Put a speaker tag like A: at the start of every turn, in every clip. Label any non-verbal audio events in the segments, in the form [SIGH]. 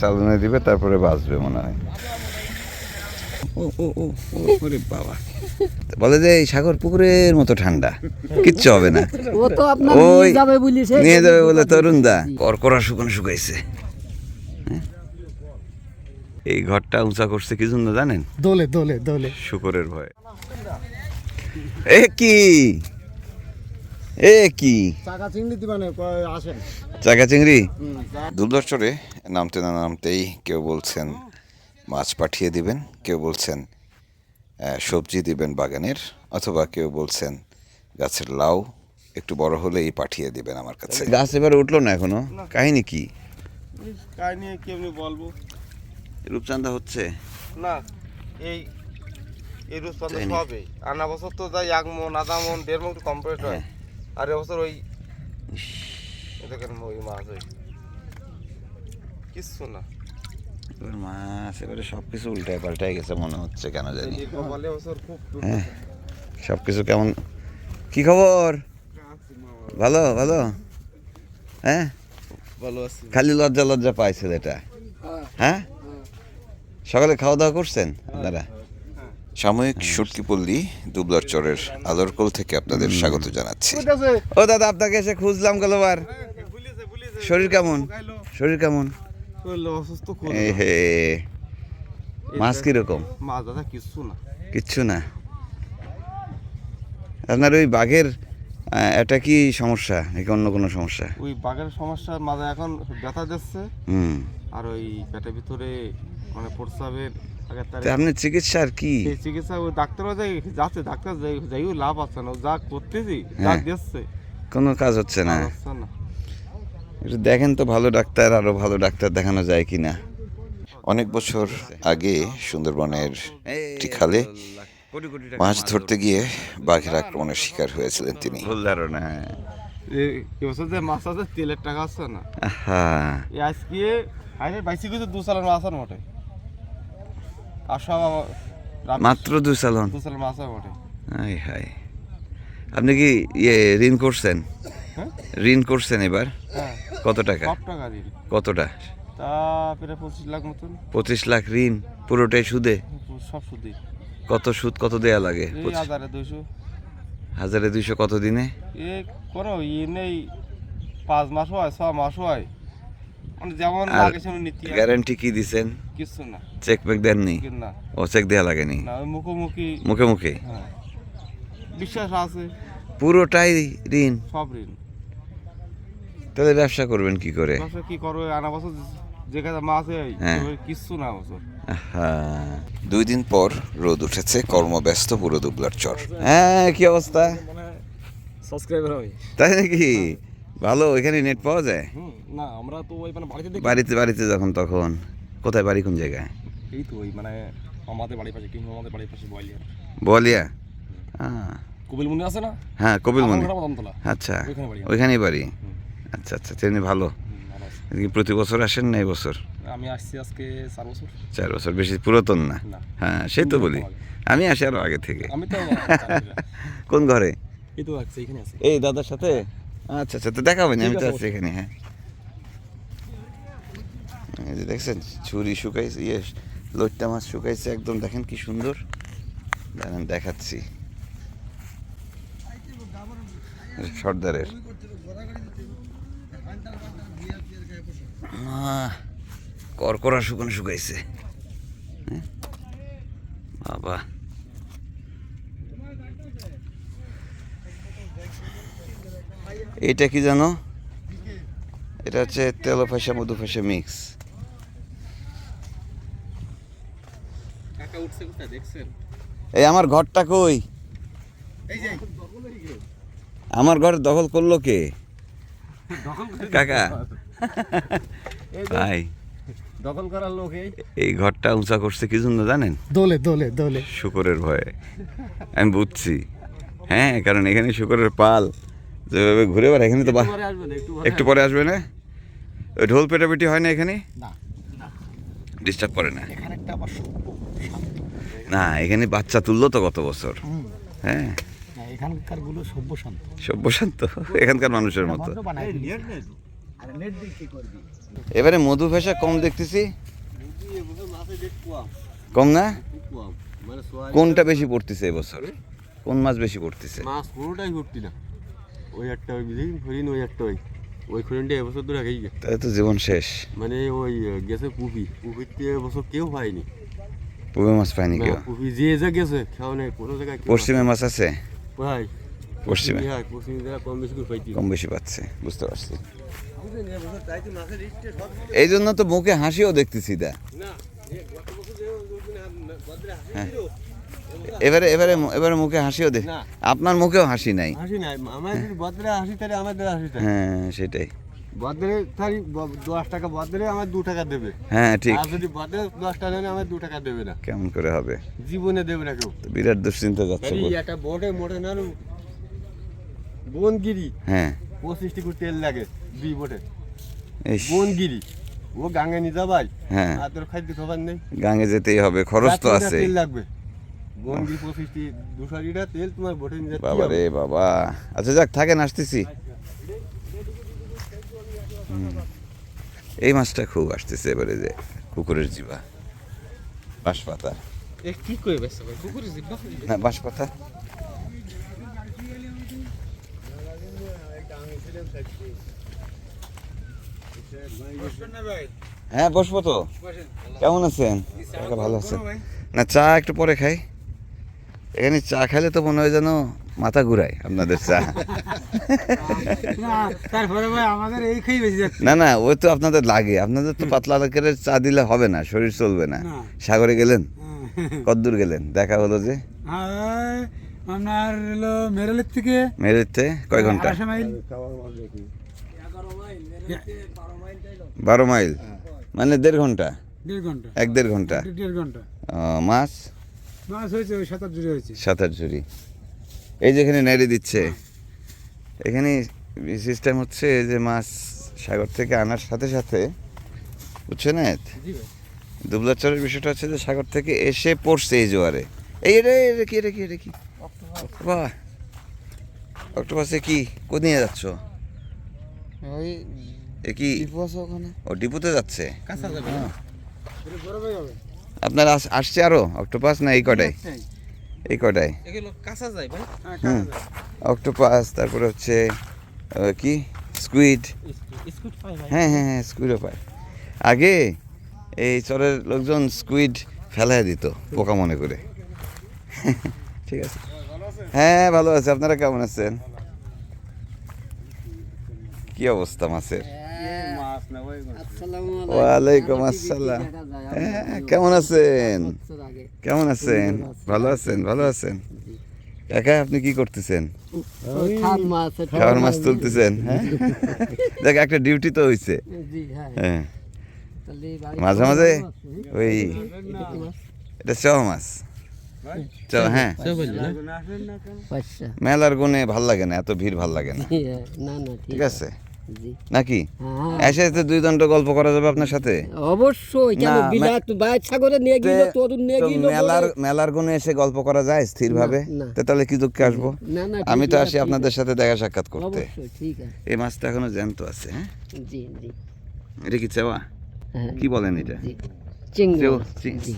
A: চালনে দিবে তারপরে বাঁচবে মনে হয়। ও ও ও ও ওরে বাবা। বলে যে এই সাগর পুকুরের মতো ঠান্ডা কিচ্ছু হবে না।
B: ও তো আপনার
A: ওই
B: নিয়ে যাবে বলিছে।
A: নিয়ে যাবে বলে তরুণদা। করকরা শুকনো শুকাইছে। হ্যাঁ? এই ঘরটা উঁচা করছে কি জন্য জানেন?
B: দোলে দোলে দোলে।
A: শুকরের ভয়ে। এ কি? এ কি?
B: টাকা চিংড়ি দিবানে আসেন
A: চাকা চিংড়ি দুর্দর্শরে নামতে না নামতেই কেউ বলছেন মাছ পাঠিয়ে দিবেন কেউ বলছেন সবজি দিবেন বাগানের অথবা কেউ বলছেন গাছের লাউ একটু বড় হলেই পাঠিয়ে দিবেন আমার কাছে। গাছ এবার উঠল না এখনও? কাহিনী কি?
C: কাজ নিয়ে কেমনি বলব?
A: রূপচান্দা হচ্ছে?
C: না এই এই
A: নি?
C: হবে আনা বছর তো যাই এক মন আধা মন দেড় মন কমপ্লিট হয়। আর এবছর ওই দেখেন ওই মাছ ওই। কিচ্ছু না।
A: মাছ এবারে সব কিছু উল্টায় পাল্টায় গেছে মনে হচ্ছে কেন জানি। হ্যাঁ সব কিছু কেমন কি খবর? ভালো ভালো? হ্যাঁ?
C: ভালো আছি।
A: খালি লজ্জা লজ্জা পাইছে ছেলেটা হ্যাঁ। সকালে খাওয়া দাওয়া করছেন? আপনারা সাময়িক সুটকি পল্লী দুবলার চরের আলোরকোল থেকে আপনাদের স্বাগত জানাচ্ছি। ও দাদা আপনাকে এসে খুঁজলাম গেলবার শরীর কেমন? শরীর কেমন?
C: অসুস্থ
A: হে। মাছ কীরকম?
C: মাছ দাদা কিচ্ছু না।
A: কিচ্ছু না। আপনার ওই বাঘের এটা কি সমস্যা? নাকি অন্য কোনো সমস্যা?
C: ওই বাঘের সমস্যা মাঝে এখন ব্যথা দিচ্ছে।
A: হুম।
C: আর ওই পেটের ভিতরে মানে প্রস্রাবের
A: আপনার চিকিৎসা আর কি?
C: চিকিৎসা ওই ডাক্তারও যাই যাচ্ছে ডাক্তার যাই যাইও লাভ আছে না। ও যা করতেছি যা
A: হ্যাঁ।
C: দিচ্ছে।
A: কোনো কাজ হচ্ছে না। একটু দেখেন তো ভালো ডাক্তার আরও ভালো ডাক্তার দেখানো যায় কি না অনেক বছর আগে সুন্দরবনের একটি খালে মাছ ধরতে গিয়ে বাঘের আক্রমণের শিকার হয়েছিলেন তিনি। ভুল ধারণা
C: এই এবছর যে মাছ আছে তেলের টাকা আছে না।
A: হ্যাঁ
C: আজকে বাইসি কিছু দু সালের মাছ আছে মোটে আর সব আমার রাব-
A: মাত্র দুই
C: আছে
A: হাই হাই আপনি কি ইয়ে ঋণ করছেন?
C: হ্যাঁ?
A: ঋণ করছেন এবার?
C: হ্যাঁ।
A: কত টাকা? কতটা?
C: পঁচিশ লাখ মতন।
A: পঁচিশ লাখ ঋণ পুরোটাই সুদে?
C: সব সুদি।
A: কত সুদ কত দেয়া লাগে?
C: হাজারে দুইশো।
A: কত দিনে?
C: এ করো ই নেই পাঁচ মাস হয় ছ মাস হয়।
A: গ্যারান্টি কি দিছেন?
C: কিছু না।
A: চেক মেক দেননি? ও চেক দেয়া লাগেনি?
C: মুখোমুখি।
A: মুখে মুখে?
C: হ্যাঁ। বিশ্বাস আছে।
A: পুরোটাই ঋণ?
C: সব ঋণ।
A: তাহলে ব্যবসা করবেন কি করে?
C: ব্যবসা কি করো আনা বছর যে কাজে মাছ। কিচ্ছু না বছর।
A: হ্যাঁ দুই দিন পর রোদ উঠেছে কর্মব্যস্ত পুরো দুবলার চর। হ্যাঁ কি অবস্থা?
B: সাবস্ক্রাইবার হবে
A: তাই নাকি? ভালো এখানে নেট পাওয়া যায়?
B: না আমরা তো ওই মানে বাড়িতে দেখি।
A: বাড়িতে বাড়িতে যখন তখন। কোথায় বাড়ি কোন জায়গায়?
B: এই তো ওই মানে আমাদের বাড়ির পাশে কিংবা আমাদের বাড়ির পাশে বলিয়া
A: বলিয়া হ্যাঁ
B: কবিল মন্দির আছে না?
A: হ্যাঁ কপিল মন্দির আচ্ছা
B: ওইখানে
A: ওইখানেই বাড়ি? আচ্ছা আচ্ছা তেমনি ভালো। প্রতি বছর আসেন না এই বছর?
B: আমি আসছি আজকে চার বছর।
A: চার বছর বেশি পুরাতন না? হ্যাঁ সেই তো বলি। আমি আসি আরও আগে থেকে।
B: আমি তো [LAUGHS]
A: কোন ঘরে?
B: এই তো আছে এখানে আছে।
A: এই দাদার সাথে? আচ্ছা আচ্ছা তো দেখাবেন আমি তো
B: আছে,
A: এখানে হ্যাঁ। এই যে দেখছেন ছুরি শুকাইছে ইয়ে লোটটা মাছ শুকাইছে একদম দেখেন কি সুন্দর। দেখেন দেখাচ্ছি। সর্দারের। করকরা শুকানো শুকাইছে। হ্যাঁ? বাবা। এটা কি জানো? এটা হচ্ছে তেলো ফাঁসা মধু ফাঁসা মিক্স এই আমার ঘরটা কই? আমার ঘর দখল করল কে? কাকা। ভাই।
B: দখল করার লোক এই।
A: এই ঘরটা উঁচা করছে কি জন্য জানেন?
B: দোলে দোলে দোলে।
A: শুকরের ভয়ে। আমি বুঝছি। হ্যাঁ কারণ এখানে শুকরের পাল। যেভাবে ঘুরে বেড়ায় এখানে তো
B: একটু
A: একটু পরে আসবে না? ওই ঢোল পেটাপেটি হয় না এখানে? ডিস্টার্ব করে না।
B: এখানে একটা আবার সভ্য শান্ত।
A: না এখানে বাচ্চা তুললো তো গত বছর। হ্যাঁ।
B: না এখানকারগুলো সভ্য শান্ত?
A: এখানকার মানুষের মতো। এবারে মধু ভেসা কম দেখতেছি। কম না?
D: মানে
A: কোনটা বেশি পড়তেছে এবছর? কোন মাছ বেশি পড়তেছে?
D: মাছ না। ওই একটা ওই হরিণ ওই একটা ওই। ওই হরিণটা এবছর ধরে আগেই গেছে
A: তো জীবন শেষ।
D: মানে ওই গেছে পুপি পুপিতে এবছর কেউ পায়নি।
A: পুবে মাছ পায়নি
D: না,
A: কেউ?
D: পুপি যে যা গেছে নেই কোনো জায়গায়
A: পশ্চিমে মাছ আছে?
D: ভাই
A: পশ্চিমে?
D: হ্যাঁ পশ্চিমে যারা কম বেশি
A: কম বেশি পাচ্ছে বুঝতে পারছি। এই জন্য তো মুখে হাসিও দেখতেছি দা। হ্যাঁ। এবারে এবারে এবারে মুখে হাসিও দেখ
D: না।
A: আপনার মুখেও হাসি নাই।
D: হাসি নাই। বদরে হাসি আমাদের
A: হ্যাঁ সেটাই।
D: বদরে টাকা বদরে আমার দু টাকা দেবে।
A: হ্যাঁ ঠিক।
D: আর যদি বদরে দশ টাকা নেয় আমার দু টাকা দেবে না।
A: কেমন করে হবে?
D: জীবনে দেবে না কেউ।
A: বিরাট দুশ্চিন্তা যাচ্ছে
D: এই একটা না বনগিরি।
A: হ্যাঁ।
D: তেল লাগে দুই বোটে।
A: এই
D: বনগিরি। ও গাঙ্গে নিয়ে যাবাই
A: হ্যাঁ।
D: আর তোর খাদ্য খাবার নেই।
A: গাঙে যেতেই হবে খরচ তো আছে।
D: লাগবে। বনগিরি পঁচিশটি দুশো লিটার তেল তোমার বোটে নিয়ে
A: বাবা রে বাবা। আচ্ছা যাক থাকেন আসতেছি। এই মাছটা খুব আসতেছে এবারে যে কুকুরের জিবা বাঁশপাতা।
C: কি করে ব্যস্ত ভাই? কুকুরে
A: না বাঁশপাতা। হ্যাঁ বসবো তো। কেমন আছেন? ভালো আছেন। না চা একটু পরে খাই। এখানে চা খেলে তো মনে হয় যেন মাথা ঘুরায় আপনাদের চা। না না ওই তো আপনাদের লাগে। আপনাদের তো পাতলা আকারের চা দিলে হবে না শরীর চলবে না। সাগরে গেলেন? কদ্দূর গেলেন? দেখা হলো যে?
B: আপনার হলো মেরালের থেকে।
A: মেরেতে কয়
B: ঘণ্টা?
A: বারো মাইল। মানে দেড়
B: ঘণ্টা?
A: এক দেড় ঘণ্টা। মাছ?
B: মাছ হয়েছে ওই সাত আট জুড়ে হয়েছে।
A: সাঁতার ঝুড়ি। এই যেখানে নেড়ে দিচ্ছে। এখানে সিস্টেম হচ্ছে যে মাছ সাগর থেকে আনার সাথে সাথে বুঝছেন দুবলাচরের বিষয়টা হচ্ছে যে সাগর থেকে এসে পড়ছে এই জোয়ারে। এই রে রে কি রে কি রে কি? বাহ! অক্টোপাসে কি? কোথায় নিয়ে যাচ্ছ?
D: ওই
A: এ কি?
D: ওখানে।
A: ও ডিপুতে যাচ্ছে?
C: কাঁচা যাবে না
B: বড় ভাই হবে।
A: আপনার আস- আসছে আরও? অক্টোপাস না এই কটাই এই কটাই
C: এগুলো কাঁচা যায় ভাই।
B: হ্যাঁ,
A: হুম।
B: কাঁচা যায়।
A: অক্টোপাস তারপরে হচ্ছে কি? স্কুইড হ্যাঁ হ্যাঁ হ্যাঁ স্কুইডও পায়। আগে এই চরের লোকজন স্কুইড ফেলায় দিত পোকা মনে করে। ঠিক আছে। হ্যাঁ ভালো আছে। আপনারা কেমন আছেন? কি অবস্থা মাছের? ওয়ালাইকুম আসসালাম হ্যাঁ কেমন আছেন? কেমন আছেন? ভালো আছেন ভালো আছেন? কাকা আপনি কি করতেছেন? খাবার মাছ তুলতেছেন হ্যাঁ? [LAUGHS] দেখ একটা ডিউটি তো হয়েছে হ্যাঁ। মাঝে মাঝে ওই এটা চ মাছ? চ হ্যাঁ। মেলার গুণে ভালো লাগে না এত ভিড় ভালো লাগে না
E: না না।
A: ঠিক আছে? নাকি?
E: হ্যাঁ।
A: এসে দুই দণ্ড গল্প করা যাবে আপনার সাথে?
E: অবশ্যই কেন বিলাত বাইর সাগরে নিয়ে গেল
A: তে-
E: তরুণ নিয়ে গেল
A: মেলার মেলার গুণে এসে গল্প করা যায় স্থির ভাবে তো তাহলে কি দুঃখে আসব?
E: না না
A: আমি তো আসি আপনাদের সাথে দেখা সাক্ষাৎ করতে।
E: ঠিক আছে।
A: এই মাছটা এখনও জ্যান্ত আছে হ্যাঁ?
E: জি জি।
A: এটা কি চেওয়া?
E: হ্যাঁ।
A: কি বলেন এটা?
E: জি। চিংড়ি
A: চেও,
E: মাছ,
A: চি-
E: জি।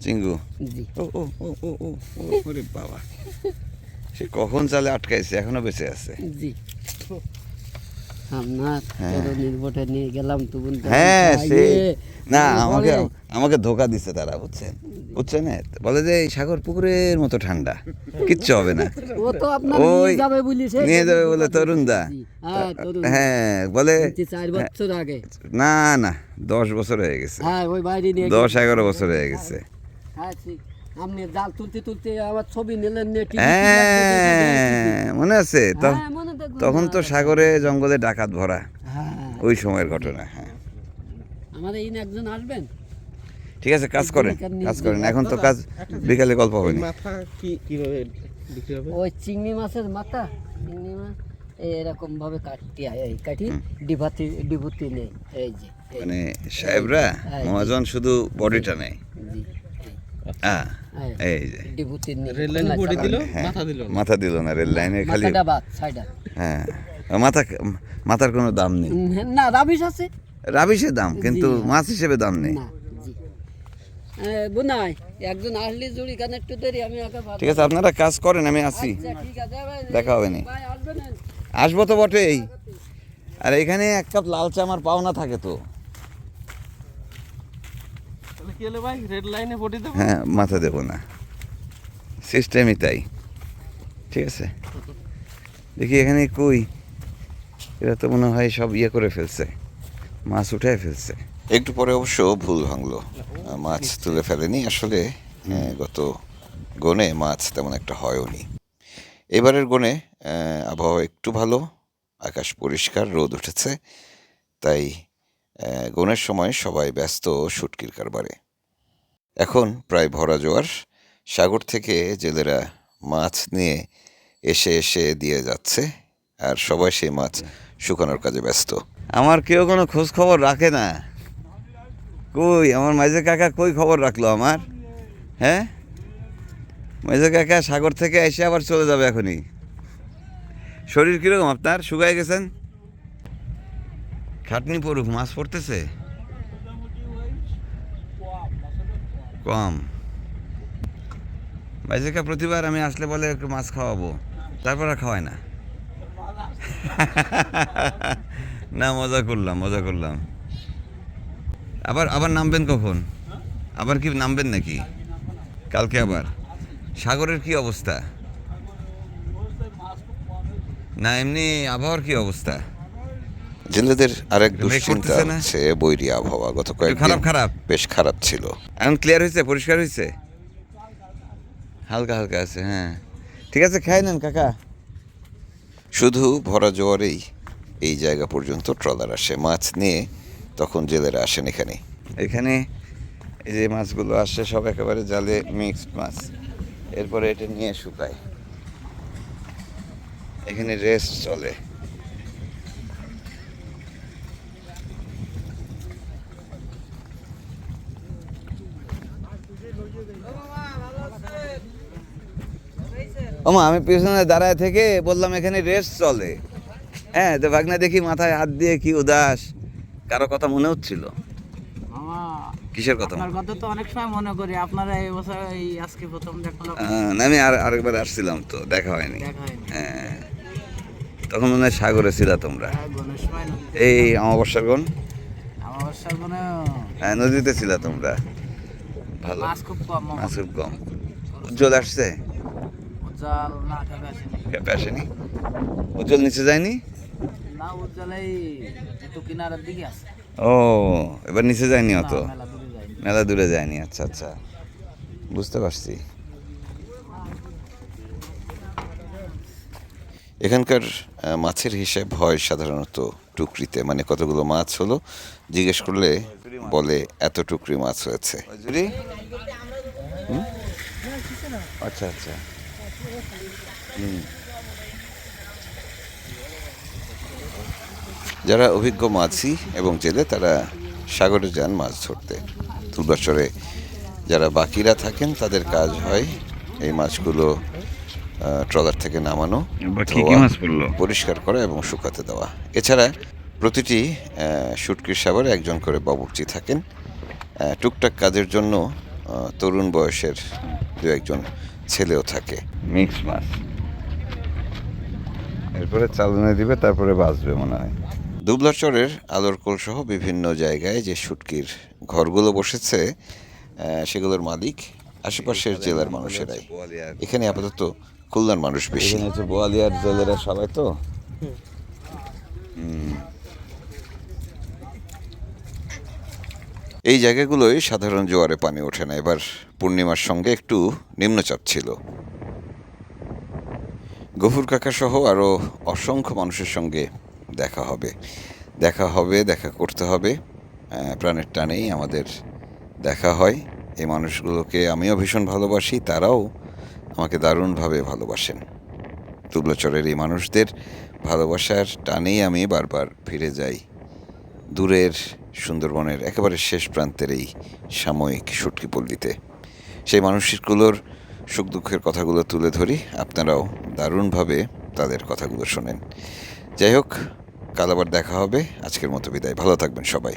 A: চিঙ্গু
E: জি।
A: ও ও ও ও ও ও ওরে বাবা। সে কখন চালে আটকাইছে এখনও বেঁচে আছে?
E: জি।
A: হ্যাঁ। হ্যাঁ সে না আমাকে আমাকে ধোকা দিচ্ছে তারা বুঝছেন? বুঝছেন? বলে যে সাগর পুকুরের মতো ঠান্ডা কিচ্ছু হবে না। ওই
E: নিয়ে যাবে
A: বলে তরুণ দা
E: হ্যাঁ
A: হ্যাঁ বলে না না দশ বছর হয়ে গেছে।
E: হ্যাঁ
A: দশ এগারো বছর হয়ে গেছে।
E: হ্যাঁ আপনি জাল তুলতে তুলতে আমার ছবি নিলেন
A: হ্যাঁ মনে আছে? তো
E: হ্যাঁ।
A: তখন তো সাগরে জঙ্গলে ডাকাত ভরা।
E: হ্যাঁ।
A: ওই সময়ের ঘটনা হ্যাঁ।
E: আমাদের এই একজন আসবেন?
A: ঠিক আছে কাজ করেন কাজ করেন। এখন তো কাজ বিকালে গল্প হবে না।
C: মাথা কি কীভাবে বিক্রি হবে?
E: ওই চিংড়ি মাছের মাথা চিংড়ি মাছ এরকম ভাবে কাটি এই কাটি ডিভাতি ডিভুতি নেই এই যে
A: মানে সাহেবরা মহাজন শুধু বডিটা নেয়।
E: জি।
A: হ্যাঁ
E: হ্যাঁ,
A: এই যে।
E: ডিভুতি নেই
C: রেল লাইনে বডি দিল
A: হ্যাঁ,
C: মাথা দিল না।
A: মাথা দিল না রেল লাইনে খালি হ্যাঁ মাথা মাথার কোনো দাম নেই।
E: না রাবিশ আছে।
A: রাবিশের দাম কিন্তু মাছ হিসেবে দাম নেই।
E: না একজন আসলে জুড়ি কানে একটু দেরি আমি
A: ঠিক আছে আপনারা কাজ করেন আমি আসি।
E: আচ্ছা
A: দেখা হবে নি। আসব তো বটেই। আর এখানে এক কাপ লাল চা আমার পাওনা থাকে তো।
C: ভাই? রেড লাইনে ভোটে দেবো?
A: হ্যাঁ মাথা দেবো না। সিস্টেমই তাই। ঠিক আছে? দেখি এখানে কই? এরা তো মনে হয় সব ইয়ে করে ফেলছে। মাছ উঠে ফেলছে। একটু পরে অবশ্য ভুল ভাঙলো। মাছ তুলে ফেলেনি আসলে। আহ, গত গনে মাছ তেমন একটা হয়ওনি। এবারের গনে আবহাওয়া একটু ভালো। আকাশ পরিষ্কার রোদ উঠেছে। তাই গনের সময় সবাই ব্যস্ত শুটকির কারবারে। এখন প্রায় ভরা জোয়ার। সাগর থেকে জেলেরা মাছ নিয়ে এসে এসে দিয়ে যাচ্ছে, আর সবাই সেই মাছ শুকানোর কাজে ব্যস্ত। আমার কেউ কোনো খোঁজ খবর রাখে না। কই, আমার মাইজে কাকা কই খবর রাখল আমার? হ্যাঁ? মাইজে কাকা সাগর থেকে এসে আবার চলে যাবে এখনই। শরীর কীরকম আপনার? শুকায় গেছেন? খাটনি পড়ুক, মাছ পড়তেছে? কম। বাইজেকা প্রতিবার আমি আসলে বলে একটু মাছ খাওয়াবো, তারপর আর খাওয়ায় না। [LAUGHS] না, মজা করলাম মজা করলাম। আবার আবার নামবেন কখন? আবার কি নামবেন নাকি? কালকে আবার। সাগরের কি অবস্থা? না, এমনি আবহাওয়ার কি অবস্থা? জেলেদের আরেক দুশ্চিন্তা? হচ্ছে বৈরী আবহাওয়া। গত কয়েকদিন
F: খারাপ, খারাপ।
A: বেশ খারাপ ছিল। এখন ক্লিয়ার হয়েছে পরিষ্কার হয়েছে? হালকা হালকা আছে হ্যাঁ। ঠিক আছে খাই নেন কাকা। শুধু ভরা জোয়ারেই এই জায়গা পর্যন্ত ট্রলার আসে। মাছ নিয়ে তখন জেলেরা আসেন এখানে। এখানে এই যে মাছগুলো আসে সব একেবারে জালে মিক্সড মাছ। এরপরে এটা নিয়ে শুকায়। এখানে রেস্ট চলে। ওমা আমি পিছনে দাঁড়ায় থেকে বললাম এখানে রেস্ট চলে। হ্যাঁ তো ভাগনা দেখি মাথায় হাত দিয়ে কি উদাস। কারও কথা মনে হচ্ছিল? কিসের কথা?
G: কথা তো অনেক সময় মনে করি আপনারা এই বছর এই আজকে প্রথম দেখলাম
A: না, আমি আর আরেকবার আসছিলাম তো দেখা হয়নি। হ্যাঁ। তখন মনে হয় সাগরে ছিল তোমরা।
G: হ্যাঁ।
A: এই অমাবস্যার গণ
G: বর্ষার
A: হ্যাঁ নদীতে ছিল তোমরা। ভালো।
G: মাছ খুব কম
A: মাছ খুব কম। উজ্জ্বল আসছে?
G: উজ্জ্বল না খেপে আসেনি
A: ক্যাপে আসেনি উজ্জ্বল নিচে যায়নি?
G: না উজ্জ্বল এই একটু কিনারের দিকে আছে।
A: ও এবার নিচে যায়নি অত?
G: মেলা দূরে যায়নি।
A: আচ্ছা আচ্ছা। বুঝতে পারছি। এখানকার মাছের হিসেব হয় সাধারণত টুকরিতে। মানে কতগুলো মাছ হলো? জিজ্ঞেস করলে বলে এত টুকরি মাছ হয়েছে। আচ্ছা আচ্ছা। যারা অভিজ্ঞ মাছি এবং জেলে তারা সাগরে যান মাছ ধরতে। তুলবাচরে যারা বাকিরা থাকেন তাদের কাজ হয় এই মাছগুলো ট্রলার থেকে নামানো পরিষ্কার করা এবং শুকাতে দেওয়া। এছাড়া প্রতিটি আহ, শুটকির সাগরে একজন করে বাবুর্চি থাকেন। টুকটাক কাজের জন্য তরুণ বয়সের দু একজন ছেলেও থাকে। মিক্স মাছ। এরপরে চালনে দিবে তারপরে বাঁচবে মনে হয়। দুবলাচরের আলোরকোল সহ বিভিন্ন জায়গায় যে শুটকির ঘরগুলো বসেছে সেগুলোর মালিক আশেপাশের জেলার মানুষেরাই। এখানে আপাতত খুলনার মানুষ বেশি। হচ্ছে বোয়ালিয়ার জেলেরা সবাই তো? এই জায়গাগুলোই সাধারণ জোয়ারে পানি ওঠে না। এবার পূর্ণিমার সঙ্গে একটু নিম্নচাপ ছিল। গফুর কাকা সহ আরও অসংখ্য মানুষের সঙ্গে দেখা হবে। দেখা হবে, দেখা করতে হবে। প্রাণের টানেই আমাদের দেখা হয়। এই মানুষগুলোকে আমিও ভীষণ ভালোবাসি, তারাও আমাকে দারুণভাবে ভালোবাসেন। তুবলাচরের এই মানুষদের ভালোবাসার টানেই আমি বারবার ফিরে যাই। দূরের সুন্দরবনের একেবারে শেষ প্রান্তের এই সাময়িক সুটকি পল্লীতে। সেই মানুষগুলোর সুখ দুঃখের কথাগুলো তুলে ধরি, আপনারাও দারুণভাবে তাদের কথাগুলো শোনেন। যাই হোক, কাল আবার দেখা হবে। আজকের মতো বিদায়। ভালো থাকবেন সবাই।